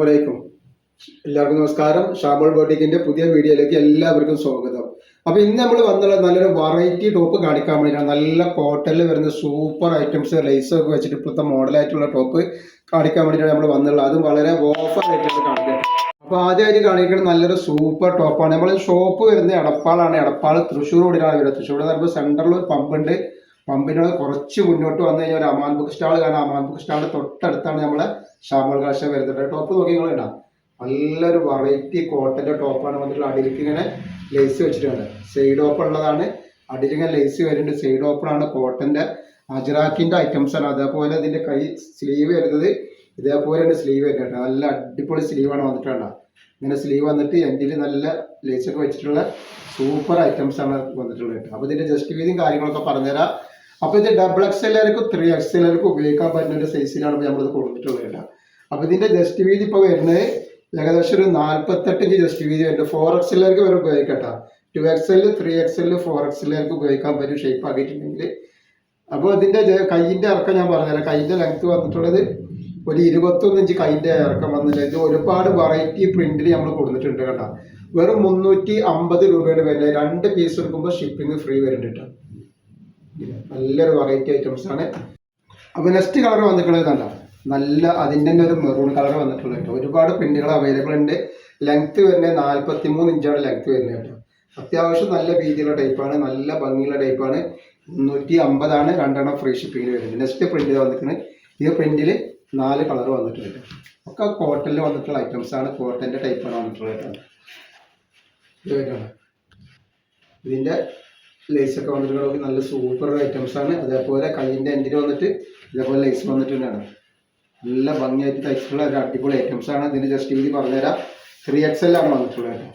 അസ്സലാമലൈക്കും എല്ലാവർക്കും നമസ്കാരം. ഷാമോൾ ബോട്ടിക്കിന്റെ പുതിയ വീഡിയോയിലേക്ക് എല്ലാവർക്കും സ്വാഗതം. അപ്പൊ ഇന്ന് നമ്മൾ വന്നുള്ള നല്ലൊരു വെറൈറ്റി ടോപ്പ് കാണിക്കാൻ വേണ്ടിയിട്ടാണ് നല്ല കോട്ടണിൽ വരുന്ന സൂപ്പർ ഐറ്റംസ് ലേസ് ഒക്കെ വെച്ചിട്ട് ഇപ്പോഴത്തെ മോഡലായിട്ടുള്ള ടോപ്പ് കാണിക്കാൻ വേണ്ടിയിട്ടാണ് നമ്മൾ വന്നുള്ളത്. അതും വളരെ ഓഫർ ആയിട്ടുള്ള കാണിക്കുന്നത്. അപ്പൊ ആദ്യമായിട്ട് കാണിക്കുന്നത് നല്ലൊരു സൂപ്പർ ടോപ്പാണ് നമ്മൾ ഷോപ്പ് വരുന്നത് എടപ്പാളാണ്. എടപ്പാൾ തൃശ്ശൂർ റോഡിലാണ് വരുന്നത്. തൃശ്ശൂർ എന്ന് പറയുമ്പോൾ സെന്ററിൽ ഒരു പമ്പുണ്ട് പമ്പിനോട് കുറച്ച് മുന്നോട്ട് വന്നു കഴിഞ്ഞാൽ ഒരു അമാൻ ബുക്ക് സ്റ്റാൾ കാണാം. അമാൻ ബുക്ക് സ്റ്റാളിന്റെ തൊട്ടടുത്താണ് നമ്മളെ ഷാമോൾ കാശ വരുന്നത്. ടോപ്പ് നോക്കി നിങ്ങൾ ഇടാം നല്ലൊരു വെറൈറ്റി കോട്ടന്റെ ടോപ്പാണ് വന്നിട്ടുള്ള അടിയിലേക്ക് ഇങ്ങനെ ലേസ് വെച്ചിട്ടുണ്ട്. സൈഡ് ഓപ്പൺ ഉള്ളതാണ്. അടിയിലിങ്ങനെ ലേസ് വരുന്നുണ്ട്. സൈഡ് ഓപ്പൺ ആണ് കോട്ടന്റെ അജറാക്കിന്റെ ഐറ്റംസ് ആണ്. അതേപോലെ ഇതിന്റെ കൈ സ്ലീവ് വരുന്നത്. ഇതേപോലെയാണ് സ്ലീവ് വരുന്നത് നല്ല അടിപൊളി സ്ലീവാണ് വന്നിട്ടുണ്ട് ഇങ്ങനെ സ്ലീവ് വന്നിട്ട് എന്റെ നല്ല ലേസ് ഒക്കെ വെച്ചിട്ടുള്ള സൂപ്പർ ഐറ്റംസ് ആണ് വന്നിട്ടുള്ളത് അപ്പോൾ ഇതിന്റെ ജസ്റ്റ് വീതിയും കാര്യങ്ങളൊക്കെ പറഞ്ഞുതരാം. അപ്പോൾ ഇത് ഡബിൾ എക്സ് എല്ലാവർക്കും ത്രീ എക്സ് എല്ലാവർക്കും ഉപയോഗിക്കാൻ പറ്റുന്ന ഒരു സൈസിലാണ് നമ്മളിത് കൊടുത്തിട്ടുള്ളത് കേട്ടോ അപ്പോൾ ഇതിന്റെ ജസ്റ്റ് വീതി ഇപ്പോൾ വരുന്നത് ഏകദേശം ഒരു ഇഞ്ച് ജസ്റ്റ് വീതി വരുന്നത് ഫോർ എക്സ് എല്ലാവർക്കും വരെ ഉപയോഗിക്കട്ടോ ടു എക്സ് എല്ലിൽ three X L four X എല്ലാവർക്കും ഉപയോഗിക്കാൻ പറ്റും ഷേപ്പ് ആക്കിയിട്ടുണ്ടെങ്കിൽ അപ്പോൾ ഇതിന്റെ ജ- കൈയിന്റെ ഇറക്കം ഞാൻ പറഞ്ഞുതരാം. കൈയിന്റെ ലെങ്ത് വന്നിട്ടുള്ളത് ഒരു ഇരുപത്തൊന്ന് ഇഞ്ച് കൈയിന്റെ ഇറക്കം വന്നില്ല ഇത് ഒരുപാട് വെറൈറ്റി പ്രിന്റിൽ നമ്മൾ കൊടുത്തിട്ടുണ്ട് കേട്ടോ. വെറും മുന്നൂറ്റി അമ്പത് രൂപയുടെ വില. രണ്ട് പീസ് എടുക്കുമ്പോൾ ഷിപ്പിംഗ് ഫ്രീ വരുന്നുണ്ട് കേട്ടോ നല്ലൊരു വെറൈറ്റി ഐറ്റംസ് ആണ്. അപ്പൊ നെക്സ്റ്റ് കളർ വന്നിട്ടുള്ളത് കണ്ട? നല്ല അതിന്റെ തന്നെ ഒരു മെറൂൺ കളർ വന്നിട്ടുള്ളത് കേട്ടോ. ഒരുപാട് പ്രിന്റുകൾ അവൈലബിൾ ഉണ്ട്. ലെങ്ത് വരുന്നത് നാൽപ്പത്തി മൂന്ന് ഇഞ്ചാണ് ലെങ്ത് വരുന്നത് കേട്ടോ. അത്യാവശ്യം നല്ല രീതിയിലുള്ള ടൈപ്പാണ് നല്ല ഭംഗിയുള്ള ടൈപ്പാണ് മുന്നൂറ്റി അമ്പതാണ് രണ്ടെണ്ണം ഫ്രീ ഷിപ്പിങ്ങിൽ വരുന്നത്. നെക്സ്റ്റ് പ്രിന്റ് വന്നിട്ടുണ്ട് ഈ പ്രിന്റിൽ നാല് കളർ വന്നിട്ടുണ്ട് ഒക്കെ കോട്ടണിൽ വന്നിട്ടുള്ള ആണ്. കോട്ടന്റെ ടൈപ്പാണ് വന്നിട്ടുള്ളത് കേട്ടോ. ഇത് ഇതിന്റെ ലേസ് ഒക്കെ വന്നിട്ടുണ്ടെങ്കിൽ നല്ല സൂപ്പർ ഐറ്റംസ് ആണ്. അതേപോലെ കയ്യിന്റെ എൻഡിൽ വന്നിട്ട് ഇതേപോലെ ലേസ് വന്നിട്ടുണ്ടാണ് നല്ല ഭംഗിയായിട്ട് തയ്ച്ചിട്ടുള്ള ഒരു അടിപൊളി ഐറ്റംസ് ആണ്. ഇതിന് ജസ്റ്റ് വീതി പറഞ്ഞുതരാം. ത്രീ ആണ് വന്നിട്ടുള്ളത്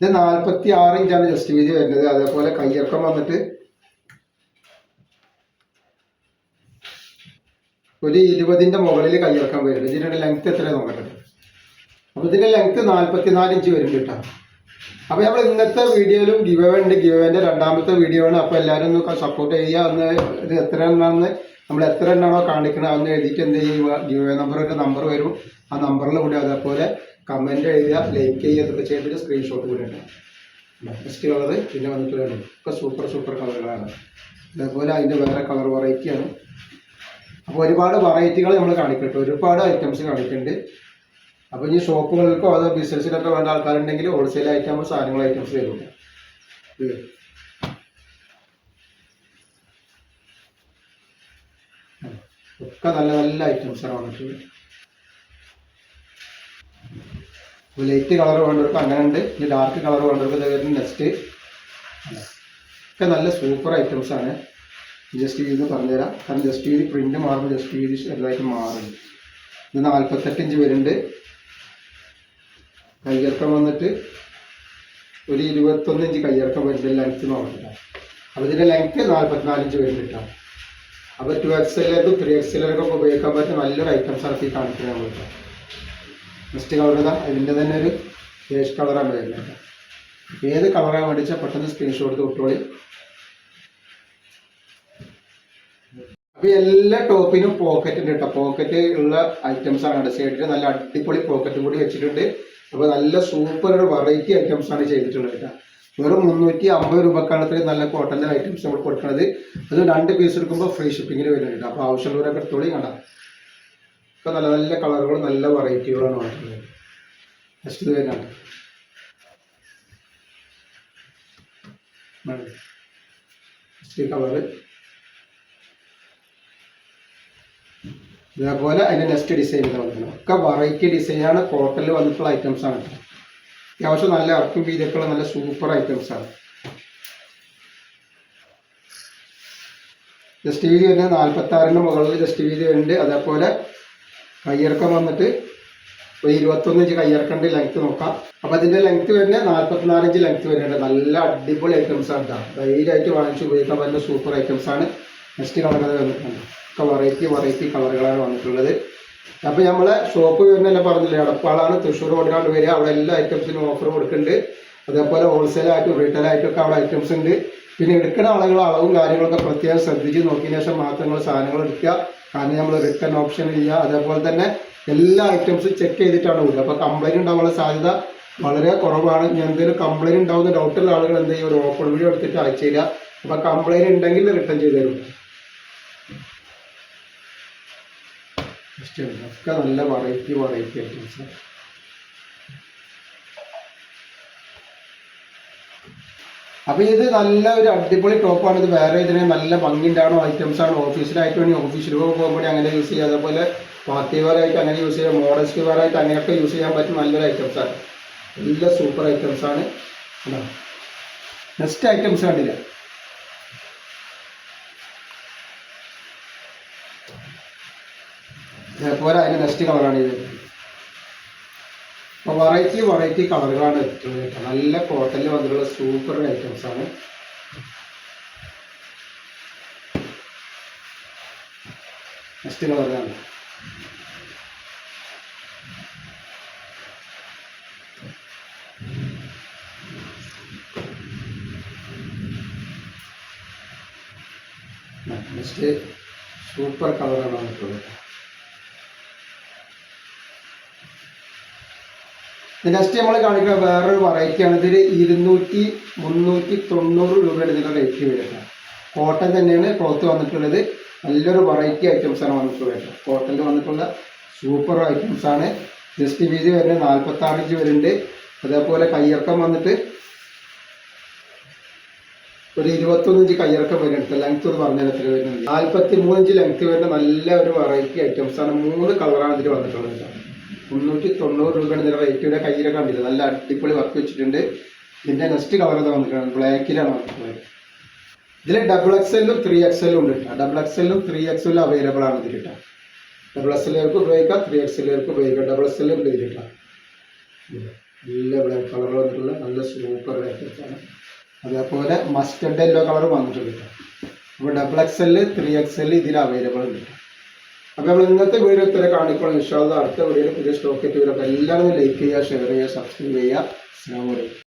ഇത് നാൽപ്പത്തി ആറ് ഇഞ്ചാണ് ജസ്റ്റ് വീതി വരുന്നത്. അതേപോലെ കയ്യിറക്കം വന്നിട്ട് ഒരു ഇരുപതിന്റെ മുകളിൽ കയ്യിറക്കം വരുന്നത് ഇതിന്റെ ലെങ്ത് എത്രയാണ് നോക്കട്ടെ? അപ്പൊ ഇതിന്റെ ലെങ്ത് നാൽപ്പത്തിനാല് ഇഞ്ച് വരും കേട്ടോ. അപ്പൊ നമ്മൾ ഇന്നത്തെ വീഡിയോയിലും ഗിവ് ഉണ്ട്. ഗിവ് രണ്ടാമത്തെ വീഡിയോ ആണ്. അപ്പൊ എല്ലാവരും ഒന്ന് സപ്പോർട്ട് ചെയ്യുക. ഇത് എത്ര എണ്ണാണെന്ന് നമ്മൾ എത്ര എണ്ണാണോ കാണിക്കണം അന്ന് എഴുതിയിട്ട് എന്ത് ചെയ്യുക ഗിവ് നമ്പർ ഒരു നമ്പർ വരും. ആ നമ്പറിൽ കൂടി അതേപോലെ കമന്റ് എഴുതുക ലൈക്ക് ചെയ്യുക ഇതൊക്കെ ചെയ്തിട്ട് സ്ക്രീൻഷോട്ട് കൂടി ഉണ്ട് ഫസ്റ്റ് കളർ പിന്നെ വന്നിട്ടുള്ള വേണം ഒക്കെ സൂപ്പർ സൂപ്പർ കളറുകളാണ് അതേപോലെ അതിന്റെ വേറെ കളർ വെറൈറ്റിയാണ് അപ്പോൾ ഒരുപാട് വെറൈറ്റികൾ നമ്മൾ കാണിക്കട്ടെ. ഒരുപാട് ഐറ്റംസ് കാണിക്കുന്നുണ്ട് അപ്പോൾ ഈ ഷോപ്പുകൾക്കോ അതോ ബിസിനസ്സിലൊക്കെ വേണ്ട ആൾക്കാരുണ്ടെങ്കിൽ ഹോൾസെയിൽ ആയിട്ട് നമ്മൾ സാധനങ്ങൾ ഐറ്റംസ് തരും. ഒക്കെ നല്ല നല്ല ഐറ്റംസ് ആണ് വന്നിട്ടുള്ളത് ലൈറ്റ് കളർ വേണ്ടവർക്ക് അങ്ങനെ ഉണ്ട്. ഇനി ഡാർക്ക് കളർ വേണ്ടവർക്ക് നെക്സ്റ്റ് ഒക്കെ നല്ല സൂപ്പർ ഐറ്റംസ് ആണ്. ജസ്റ്റ് ചെയ്ത് പറഞ്ഞുതരാം. കാരണം ജസ്റ്റ് ചെയ്ത് പ്രിന്റ് മാറുമ്പോൾ ജസ്റ്റ് ചെയ്ത് ചെറുതായിട്ട് മാറും. ഇത് നാൽപ്പത്തെട്ട് ഇഞ്ച് വരുന്നുണ്ട്. കയ്യിറക്കം വന്നിട്ട് ഒരു ഇരുപത്തൊന്ന് ഇഞ്ച് കയ്യിറക്കം വരുന്ന ലെങ്ത് നോക്കില്ല അപ്പോൾ ഇതിന്റെ ലെങ്ത് നാൽപ്പത്തിനാല് ഇഞ്ച് വരുന്നുണ്ട് അപ്പോൾ ടു എക്സ് എല്ലാവർക്കും ത്രീ എക്സ് ഒക്കെ ഉപയോഗിക്കാൻ പറ്റുന്ന നല്ലൊരു ഐറ്റംസ് ആണ് ഈ കാണിക്കുന്നത് നമ്മൾ നെക്സ്റ്റ് കളർ ഇതാ. ഇതിന്റെ തന്നെ ഒരു ഏഷ് കളറാണ് വരുന്നത് ഏത് കളറാണ് മേടിച്ചാൽ പെട്ടെന്ന് സ്ക്രീൻഷോട്ട് വിട്ടോളി അപ്പൊ എല്ലാ ടോപ്പിനും പോക്കറ്റ് ഉണ്ട് കേട്ടോ പോക്കറ്റ് ഉള്ള ഐറ്റംസ് ആണ് സൈഡിൽ നല്ല അടിപൊളി പോക്കറ്റും കൂടി വെച്ചിട്ടുണ്ട്. അപ്പൊ നല്ല സൂപ്പർ ഒരു വെറൈറ്റി ഐറ്റംസ് ആണ് ചെയ്തിട്ടുള്ളത് കേട്ടോ. വെറും മുന്നൂറ്റി അമ്പത് രൂപക്കാണ് നല്ല കോട്ടന്റെ ഐറ്റംസ് നമ്മൾ കൊടുക്കുന്നത് അത് രണ്ട് പീസ് എടുക്കുമ്പോൾ ഫ്രീ ഷിപ്പിങ്ങിന് വരുന്നുണ്ട് അപ്പൊ ആവശ്യമുള്ളവരൊക്കെ എടുത്തോളി കാണാം ഒക്കെ നല്ല നല്ല കളറുകളും നല്ല വെറൈറ്റികളാണ് വന്നിട്ടുള്ളത്. നെക്സ്റ്റ് ഇത് കളറ് ഇതേപോലെ അതിന്റെ നെക്സ്റ്റ് ഡിസൈൻ വന്നിട്ടുണ്ട് ഒക്കെ വെറൈറ്റി ഡിസൈനാണ് കോട്ടണിൽ വന്നിട്ടുള്ള ഐറ്റംസ് ആണ്. അത്യാവശ്യം നല്ല അർക്കും വീതിയൊക്കെയുള്ള നല്ല സൂപ്പർ ഐറ്റംസ് ആണ്. ജസ്റ്റ് വീതി വരുന്നത് നാൽപ്പത്തി ആറിന്റെ മുകളിൽ ജസ്റ്റ് വീതി വരുന്നുണ്ട് അതേപോലെ കയ്യിറക്കം വന്നിട്ട് ഒരു ഇരുപത്തൊന്ന് ഇഞ്ച് കയ്യിറക്കണ്ട് ലെങ്ത് നോക്കാം. അപ്പൊ അതിന്റെ ലെങ്ത് വരുന്നത് നാൽപ്പത്തിനാല് ഇഞ്ച് ലെങ്ത് വരുന്നുണ്ട് നല്ല അടിപൊളി ഐറ്റംസ് ആണ് കേട്ടോ ധൈര്യമായിട്ട് വാങ്ങിച്ച് ഉപയോഗിക്കാൻ പറ്റുന്ന സൂപ്പർ ഐറ്റംസ് ആണ്. നെക്സ്റ്റ് കളർ വന്നിട്ടുണ്ട്. ഒക്കെ വെറൈറ്റി വെറൈറ്റി കളറുകളാണ് വന്നിട്ടുള്ളത്. അപ്പൊ നമ്മളെ ഷോപ്പ് വരുന്നല്ല പറഞ്ഞില്ലേ എടപ്പാളാണ് തൃശ്ശൂർ റോഡിലാണ് വരിക. അവിടെ എല്ലാ ഐറ്റംസിനും ഓഫർ കൊടുക്കുന്നുണ്ട്. അതേപോലെ റീറ്റെയിൽ ആയിട്ടും ഒക്കെ അവിടെ ഐറ്റംസ് ഉണ്ട്. പിന്നെ എടുക്കുന്ന ആളുകൾ അളവും കാര്യങ്ങളൊക്കെ പ്രത്യേകം ശ്രദ്ധിച്ച് നോക്കിയതിനു ശേഷം മാത്രം നിങ്ങൾ സാധനങ്ങൾ എടുക്കുക. കാരണം നമ്മൾ റിട്ടേൺ ഓപ്ഷൻ ഇല്ല അതേപോലെ തന്നെ എല്ലാ ഐറ്റംസും ചെക്ക് ചെയ്തിട്ടാണ് കൂടുതൽ അപ്പോൾ കംപ്ലൈന്റ് ഉണ്ടാവാനുള്ള സാധ്യത വളരെ കുറവാണ്. ഞാൻ എന്തെങ്കിലും കംപ്ലൈന്റ് ഉണ്ടാവുന്ന ഡൗട്ടുള്ള ആളുകൾ എന്ത് ചെയ്യും? ഒരു ഓപ്പൺ വീഡിയോ എടുത്തിട്ട് അയച്ചു തരിക. അപ്പോൾ കംപ്ലൈന്റ് ഉണ്ടെങ്കിൽ റിട്ടേൺ ചെയ്തു തരും. ഉണ്ട്. ഒക്കെ നല്ല വെറൈറ്റി വെറൈറ്റി ഐറ്റംസ് അപ്പൊ ഇത് നല്ല ഒരു അടിപൊളി ടോപ്പാണ് ഇത് വേറെ ഇതിന് നല്ല ഭംഗിണ്ടാണോ ഐറ്റംസ് ആണ്. ഓഫീസിലായിട്ട് ഓഫീസിൽ പോകുമ്പോൾ അങ്ങനെ യൂസ് ചെയ്യാം. അതേപോലെ പാർട്ടി വേറായിട്ട് അങ്ങനെ യൂസ് ചെയ്യാം. മോഡസ്റ്റ് വേറായിട്ട് അങ്ങനെയൊക്കെ യൂസ് ചെയ്യാൻ പറ്റും നല്ലൊരു ഐറ്റംസ് ആണ്. നല്ല സൂപ്പർ ഐറ്റംസ് ആണ്. നെക്സ്റ്റ് ഐറ്റംസ് കണ്ടില്ല? അതേപോലെ അതിന്റെ നെക്സ്റ്റ് കളറാണ് ഇത്. അപ്പോൾ വെറൈറ്റി വെറൈറ്റി കളറുകളാണ് കേട്ടോ. നല്ല കോട്ടനിൽ വന്നിട്ടുള്ള സൂപ്പർ ഐറ്റംസ് ആണ്. നെക്സ്റ്റ് കളറാണ് സൂപ്പർ കളറാണ് വന്നിട്ടുള്ളത്. നെക്സ്റ്റ് നമ്മൾ കാണിക്കുന്ന വേറൊരു വെറൈറ്റി ആണ്. ഇതിൽ ഇരുന്നൂറ്റി മുന്നൂറ്റി തൊണ്ണൂറ് രൂപയാണ് ഇതിന്റെ റേറ്റ് വരുന്നത്. കോട്ടൺ തന്നെയാണ് ക്ലോത്ത് വന്നിട്ടുള്ളത്. നല്ലൊരു വെറൈറ്റി ആണ് വന്നിട്ടുള്ളത്. കോട്ടണിൽ വന്നിട്ടുള്ള സൂപ്പർ ഐറ്റംസ് ആണ്. ജസ്റ്റ് വീതി വരുന്നത് നാൽപ്പത്തി ആറ് ഇഞ്ച് വരുന്നുണ്ട്. അതേപോലെ കയ്യിറക്കം വന്നിട്ട് ഒരു ഇരുപത്തൊന്ന് ഇഞ്ച് കയ്യിറക്കം വരുന്നുണ്ട്. ലെങ്ത് എന്ന് പറഞ്ഞ എത്ര വരുന്നുണ്ട് നാൽപ്പത്തി മൂന്ന് ഇഞ്ച് ലെങ്ത് വരുന്ന നല്ല ഒരു വെറൈറ്റി ആണ്. മൂന്ന് കളറാണ് ഇതിൽ വന്നിട്ടുള്ളത്. മുന്നൂറ്റി തൊണ്ണൂറ് രൂപയുടെ ഇതിന്റെ റേറ്റ് ഇവിടെ കയ്യിലൊക്കെ കണ്ടില്ല. നല്ല അടിപൊളി വർക്ക് വെച്ചിട്ടുണ്ട്. ഇതിന്റെ നെക്സ്റ്റ് കളർ ഇതാ വന്നിട്ടുണ്ട് ബ്ലാക്കിലാണ് വന്നിട്ടുള്ളത് ഇതിൽ ഡബിൾ എക്സെല്ലും ത്രീ എക്സെല്ലും ഉണ്ട് കേട്ടോ. ഡബിൾ എക്സെല്ലും ത്രീ എക്സെല്ലും അവൈലബിൾ ആണ് ഇതിൽ കേട്ടോ. ഡബിൾ എക്സെല്ലുകാർക്ക് ഉപയോഗിക്കാം ത്രീ എക്സെല്ലുകാർക്ക് ഉപയോഗിക്കാം. ഡബിൾ എക്സെല്ലും ഉണ്ട് ഇതിൽ കേട്ടോ. നല്ല ബ്ലാക്ക് കളർ വന്നിട്ടുള്ള നല്ല സൂപ്പർ ബ്ലാക്കാണ് അതേപോലെ മസ്റ്റർഡ് യെല്ലോ കളർ വന്നിട്ടുണ്ട് കേട്ടോ. അപ്പോൾ ഡബിൾ എക്സെൽ ത്രീ എക്സെൽ ഇതിൽ അവൈലബിൾ ഉണ്ട് കേട്ടോ. അപ്പോൾ നമ്മൾ ഇന്നത്തെ വീഡിയോ ഇത്ര കാണിക്കണം ഇൻഷാല്ല അടുത്ത വീഡിയോയിൽ പുതിയ സ്റ്റോക്ക് എത്തി വരും. എല്ലാവരും ലൈക്ക് ചെയ്യുക ഷെയർ ചെയ്യുക സബ്സ്ക്രൈബ് ചെയ്യുക. അസ്സാം വലൈക്കും